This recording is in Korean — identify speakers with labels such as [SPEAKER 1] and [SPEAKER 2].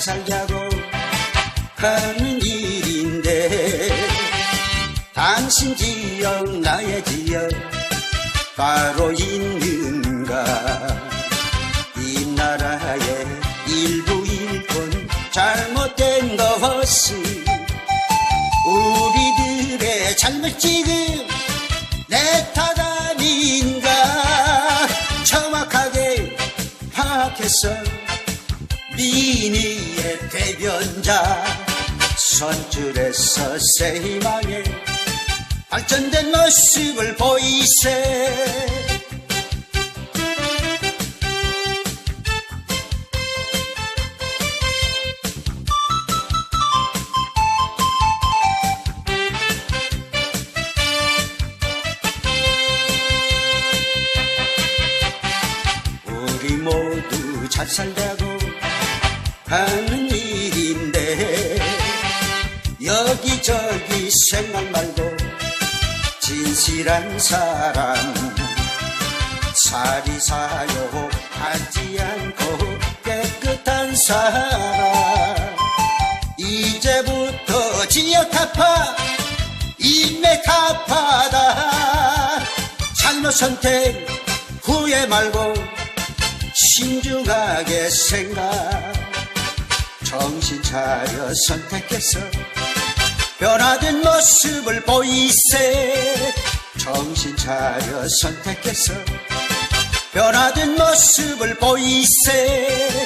[SPEAKER 1] 살자고 하는 일인데 당신 지역 나의 지역 바로 있는가? 이 나라의 일부 일꾼 잘못된 것은 우리들의 잘못 지금 내 탓 아닌가? 정확하게 파악해서 민의의 대변자 선출해서 새 희망의 발전된 모습을 보이세. 우리 모두 잘 살자고 하는 일인데 여기저기 생각 말고 진실한 사람 사리사욕 하지 않고 깨끗한 사람. 이제부터 지역 타파 인맥 타파다. 잘못 선택 후회 말고 신중하게 생각 정신 차려 선택해서 변화된 모습을 보이세. 정신 차려 선택해서 변화된 모습을 보이세